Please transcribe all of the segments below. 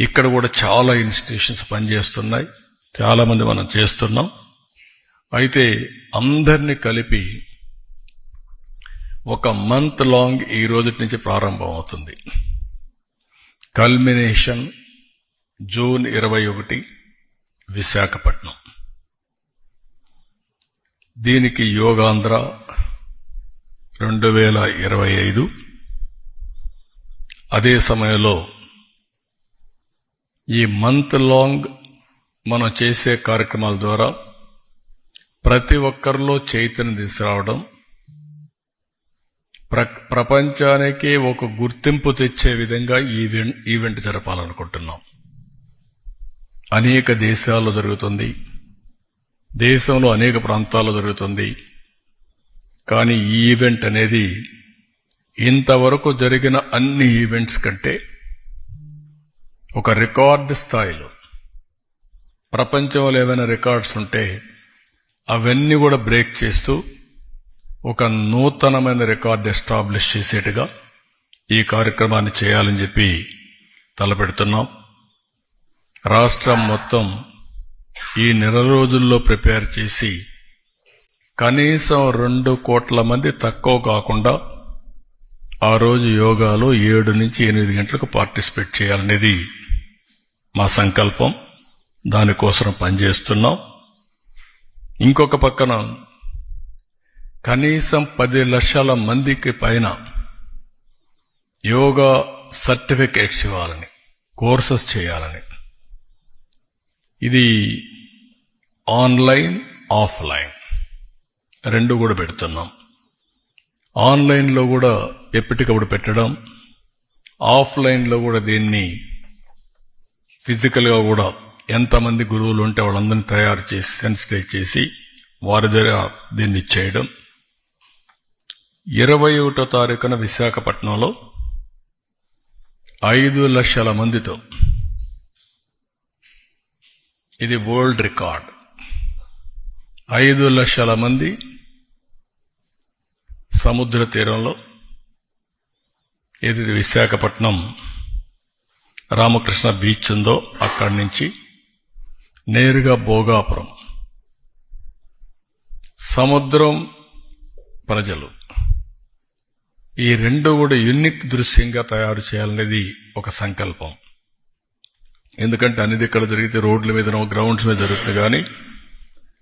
ఇక్కడ కూడా చాలా ఇన్స్టిట్యూషన్స్ పనిచేస్తున్నాయి. చాలామంది మనం చేస్తున్నాం. అయితే అందరినీ కలిపి ఒక మంత్ లాంగ్ ఈ రోజు నుంచి ప్రారంభం అవుతుంది కల్మినేషన్ జూన్ ఇరవై ఒకటి విశాఖపట్నం. దీనికి యోగాంధ్ర రెండు వేల ఇరవై ఐదు. అదే సమయంలో ఈ మంత్ లాంగ్ మనం చేసే కార్యక్రమాల ద్వారా ప్రతి ఒక్కరిలో చైతన్యం తీసుకురావడం ప్ర ప్రపంచానికి ఒక గుర్తింపు తెచ్చే విధంగా ఈవెంట్ ఈవెంట్ జరపాలనుకుంటున్నాం. అనేక దేశాల్లో జరుగుతుంది. దేశంలో అనేక ప్రాంతాల్లో జరుగుతుంది. కానీ ఈ ఈవెంట్ అనేది ఇంతవరకు జరిగిన అన్ని ఈవెంట్స్ కంటే ఒక రికార్డు స్థాయిలో. ప్రపంచంలో ఏమైనా రికార్డ్స్ ఉంటే అవన్నీ కూడా బ్రేక్ చేస్తూ ఒక నూతనమైన రికార్డు ఎస్టాబ్లిష్ చేసేట్టుగా ఈ కార్యక్రమాన్ని చేయాలని చెప్పి తలపెడుతున్నాం. రాష్ట్రం మొత్తం ఈ నెల రోజుల్లో ప్రిపేర్ చేసి కనీసం రెండు కోట్ల మంది తక్కువ కాకుండా ఆ రోజు యోగాలో ఏడు నుంచి ఎనిమిది గంటలకు పార్టిసిపేట్ చేయాలనేది మా సంకల్పం దానికోసం పనిచేస్తున్నాం. ఇంకొక పక్కన కనీసం పది లక్షల మందికి పైన యోగా సర్టిఫికేట్స్ ఇవ్వాలని కోర్సెస్ చేయాలని. ఇది ఆన్లైన్ ఆఫ్లైన్. రెండు కూడా పెడుతున్నాం. ఆన్లైన్లో కూడా ఎప్పటికప్పుడు పెట్టడం ఆఫ్లైన్లో కూడా దీన్ని ఫిజికల్గా కూడా ఎంతమంది గురువులు ఉంటే వాళ్ళందరినీ తయారు చేసి సెన్సిటైజ్ చేసి వారి దగ్గర దీన్ని చేయడం. ఇరవై ఒకటో తారీఖున విశాఖపట్నంలో ఐదు లక్షల మందితో ఇది వరల్డ్ రికార్డ్ ఐదు లక్షల మంది సముద్ర తీరంలో ఇది విశాఖపట్నం రామకృష్ణ బీచ్ ఉందో అక్కడి నుంచి నేరుగా భోగాపురం. సముద్రం ప్రజలు. ఈ రెండు కూడా యూనిక్ దృశ్యంగా తయారు చేయాలనేది ఒక సంకల్పం. ఎందుకంటే అనేది ఇక్కడ జరిగితే రోడ్ల మీద గ్రౌండ్స్ మీద జరుగుతుంది కానీ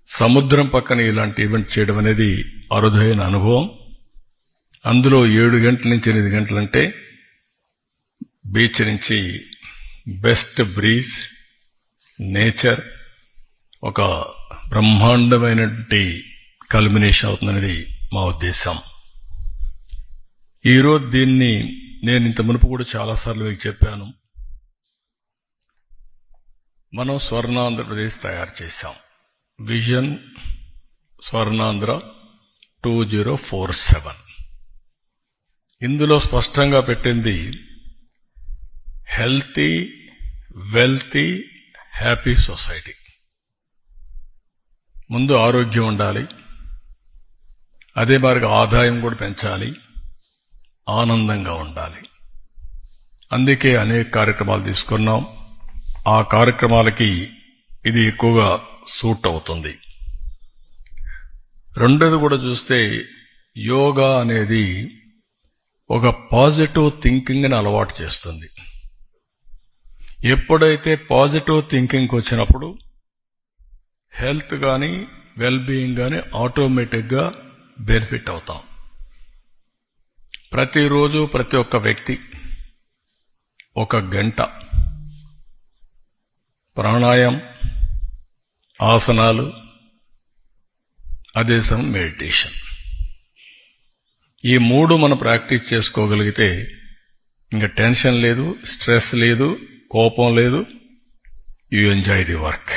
సముద్రం పక్కన ఇలాంటి ఈవెంట్ చేయడం అనేది అరుదైన అనుభవం. అందులో ఏడు గంటల నుంచి ఎనిమిది గంటలంటే బీచ్ నుంచి బెస్ట్ బ్రీజ్ నేచర్ ఒక బ్రహ్మాండమైనటువంటి కల్మినేషన్ అవుతుందనేది మా ఉద్దేశం. ఈరోజు దీన్ని నేను ఇంత మునుపు కూడా చాలాసార్లు మీకు చెప్పాను. మనం స్వర్ణాంధ్రప్రదేశ్ తయారు చేశాం. Vision Swarnandhra two zero four seven. ఇందులో స్పష్టంగా పెట్టింది హెల్తీ వెల్తీ హ్యాపీ సొసైటీ. ముందు ఆరోగ్యం ఉండాలి. అదే మారిగా ఆదాయం కూడా పెంచాలి. ఆనందంగా ఉండాలి. అందుకే అనేక కార్యక్రమాలు తీసుకున్నాం. ఆ కార్యక్రమాలకి ఇది ఎక్కువగా సూట్ అవుతుంది. రెండోది కూడా చూస్తే యోగా అనేది ఒక పాజిటివ్ థింకింగ్ని అలవాటు చేస్తుంది. ఎప్పుడైతే పాజిటివ్ థింకింగ్కి వచ్చినప్పుడు హెల్త్ కానీ వెల్ బీయింగ్ కానీ ఆటోమేటిక్గా బెనిఫిట్ అవుతాం. ప్రతిరోజు ప్రతి ఒక్క వ్యక్తి ఒక గంట ప్రాణాయామం ఆసనాలు అదే సమయం మెడిటేషన్. ఈ మూడు మనం ప్రాక్టీస్ చేసుకోగలిగితే ఇంకా టెన్షన్ లేదు స్ట్రెస్ లేదు కోపం లేదు. You enjoy the work